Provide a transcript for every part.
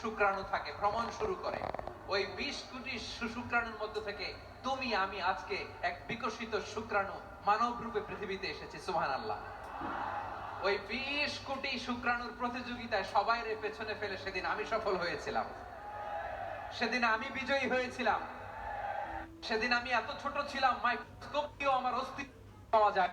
শুক্রাণু থাকে, ভ্রমণ শুরু করে। ওই বিশ কোটি শুক্রাণুর মধ্যে থেকে তুমি, আমি আজকে এক বিকশিত শুক্রাণু মানব রূপে পৃথিবীতে এসেছি সুহান আল্লাহ ওই বিশ কোটি শুক্রাণুর প্রতিযোগিতায় সবাই পেছনে ফেলে সেদিন আমি সফল হয়েছিলাম। সেদিন আমি বিজয়ী হয়েছিলাম। সেদিন আমি এত ছোট ছিলাম মাইক্রোস্কোপ আমার অস্তিত্ব পাওয়া যায়।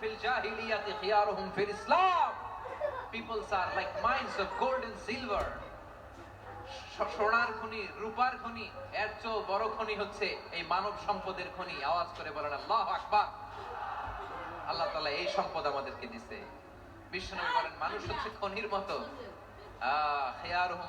ফিল জাহিলিয়াতি, খিয়ারুহুম ফিল ইসলাম। Peoples are like mines of gold and silver সোনার খনি, রূপার খনি, এর বড় খনি হচ্ছে এই মানব সম্পদের খনি। আওয়াজ করে বলেন, আল্লাহ আকবার। আল্লাহ এই সম্পদ আমাদেরকে দিছে। বিশ্বনবী বলেন, মানুষ হচ্ছে খনির মতো। মানুষের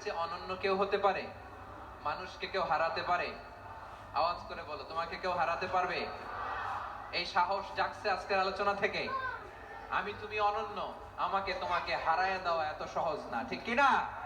চেয়ে অনন্য কেউ হতে পারে? মানুষকে কেউ হারাতে পারে? আওয়াজ করে বলো, তোমাকে কেউ হারাতে পারবে? এই সাহস জাগছে আজকের আলোচনা থেকে। আমি তুমি অনন্য, আমাকে তোমাকে হারায় দেওয়া এত সহজ না, ঠিক কি না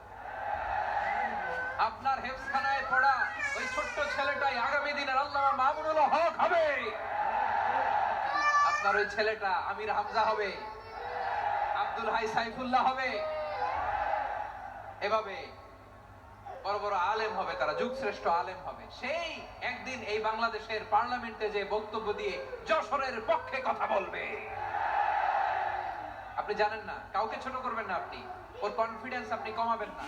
আপনার হেফসখানায় পড়া ওই ছোট্ট ছেলেটাই আগামী দিনের আল্লাহ মামুনুল হক হবে। আপনার ওই ছেলেটা আমির হামজা হবে, আব্দুল হাই সাইফুল্লাহ হবে। এভাবে বড় বড় আলেম হবে, তারা যুগ শ্রেষ্ঠ আলেম হবে। সেই একদিন এই বাংলাদেশের পার্লামেন্টে যে বক্তব্য দিয়ে যশোরের পক্ষে কথা বলবে। আপনি জানেন না, কাউকে ছোট করবেন না আপনি। ওর কনফিডেন্স আপনি কমাবেন না।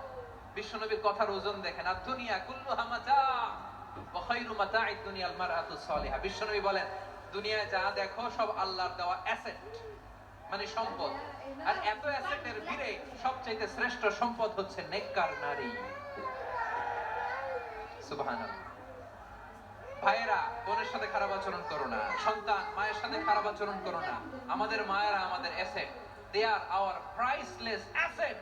বিশ্বনবীর কথার ওজন দেখেন, আর দুনিয়া কুল্লু হামাচা ওয়াখাইরু মাতাঈদ দুনিয়াল মারআতু সালিহা। বিশ্বনবী বলেন, দুনিয়ায় যা দেখো সব আল্লাহর দেওয়া অ্যাসেট মানে সম্পদ। আর এত অ্যাসেটের ভিড়ে সবচাইতে শ্রেষ্ঠ সম্পদ হচ্ছে নেককার নারী। সুবহানাল্লাহ। ভাইয়েরা, বোনের সাথে খারাপ আচরণ করো না, সন্তান, মায়ের সাথে খারাপ আচরণ করো না। আমাদের মায়েরা আমাদের asset they are our priceless asset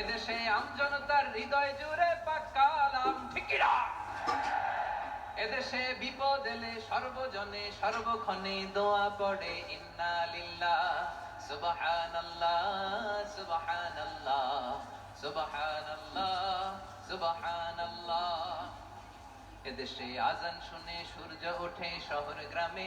এদেশে আমজনতার হৃদয় জুড়ে পাকালাম ঠিকিরা এদেশে বিপদ এলে সর্বজনে সর্বক্ষণে দোয়া পড়ে, ইন্না লিল্লাহ, সুবহানাল্লাহ সুবহানাল্লাহ সুবহানাল্লাহ সুবহানাল্লাহ। এদেশে আজান শুনে সূর্য ওঠে শহর গ্রামে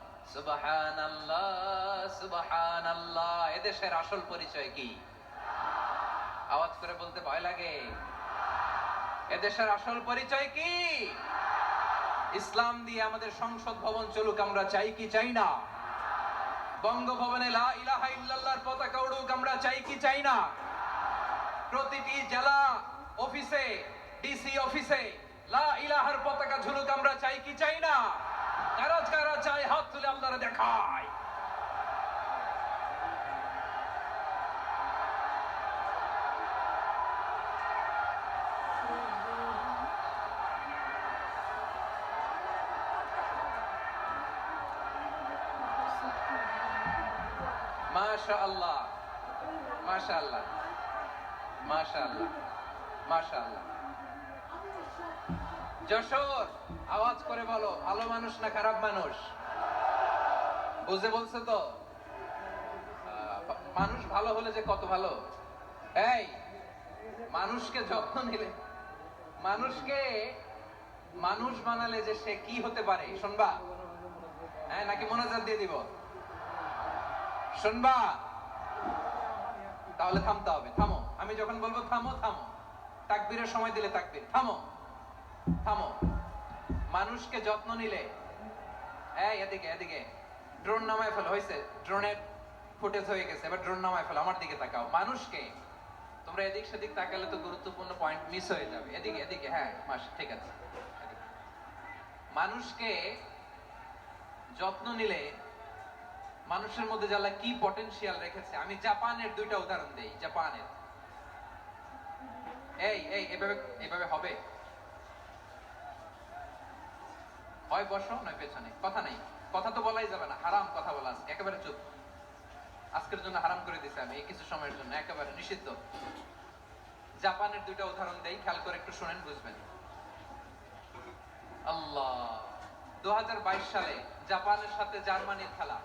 এদেশের আসল পরিচয় কি? আওয়াজ করে বলতে ভয় লাগে। এদেশের আসল পরিচয় কি? ইসলাম দিয়ে আমাদের সংসদ ভবন চলুক, আমরা চাই কি চাই না? বঙ্গভবনে পতাকা উড়ুক, আমরা চাই কি চাই না? প্রতিটি জেলা অফিসে, ডিসি অফিসে লা ইলাহার পতাকা ঝুলুক, আমরা চাই কি চাই না? কারা কারা চায় হাত তুলে আপনারা দেখায়। মাশাআল্লাহ মাশাআল্লাহ মাশাআল্লাহ মাশাআল্লাহ। যশোর। ভালো মানুষ না খারাপ মানুষ? বুঝে বলছে তো? মানুষ ভালো হলে যে কত ভালো? এই, মানুষকে যত্ন নিলে, মানুষকে মানুষ বানালে যে সে কি হতে পারে? শুনবা? হ্যাঁ নাকি মনোজাত দিয়ে দিব? শুনবা? তাহলে থামতে হবে, থামো। আমি যখন বলব থামো থামো। তাকবীরের সময় দিলে তাকবীর। থামো। থামো। মানুষকে যত্ন নিলে। এই এদিকে এদিকে। ড্রোন নামায় ফেলো হয়েছে ড্রোনের ফুটেজ হয়ে গেছে, এবার ড্রোন নামায় ফেলো, আমার দিকে তাকাও। মানুষকে? তোমরা এদিক সেদিক তাকালে তো গুরুত্বপূর্ণ পয়েন্ট মিস হয়ে যাবে। এদিকে এদিকে হ্যাঁ মাস, ঠিক আছে। মানুষকে যত্ন নিলে মানুষের মধ্যে যারা কি পটেনশিয়াল রেখেছে? আমি জাপানের দুইটা উদাহরণ দেই, জাপানের। এই এই, এভাবে এভাবে হবে? হয় বসো নয় পেছনে। কথা নেই। কথা তো বলাই যাবে না। হারাম কথা বলা একেবারে চুপ। আজকের জন্য হারাম করে দিছে আমি এই কিছু সময়ের জন্য। একেবারে নিষিদ্ধ। জাপানের দুইটা উদাহরণ দেই। খেয়াল করে একটু শোনেন, বুঝবেন। আল্লাহ। দু হাজার বাইশ সালে জাপানের সাথে জার্মানির খেলা।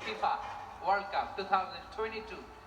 FIFA, world cup, two thousand twenty two.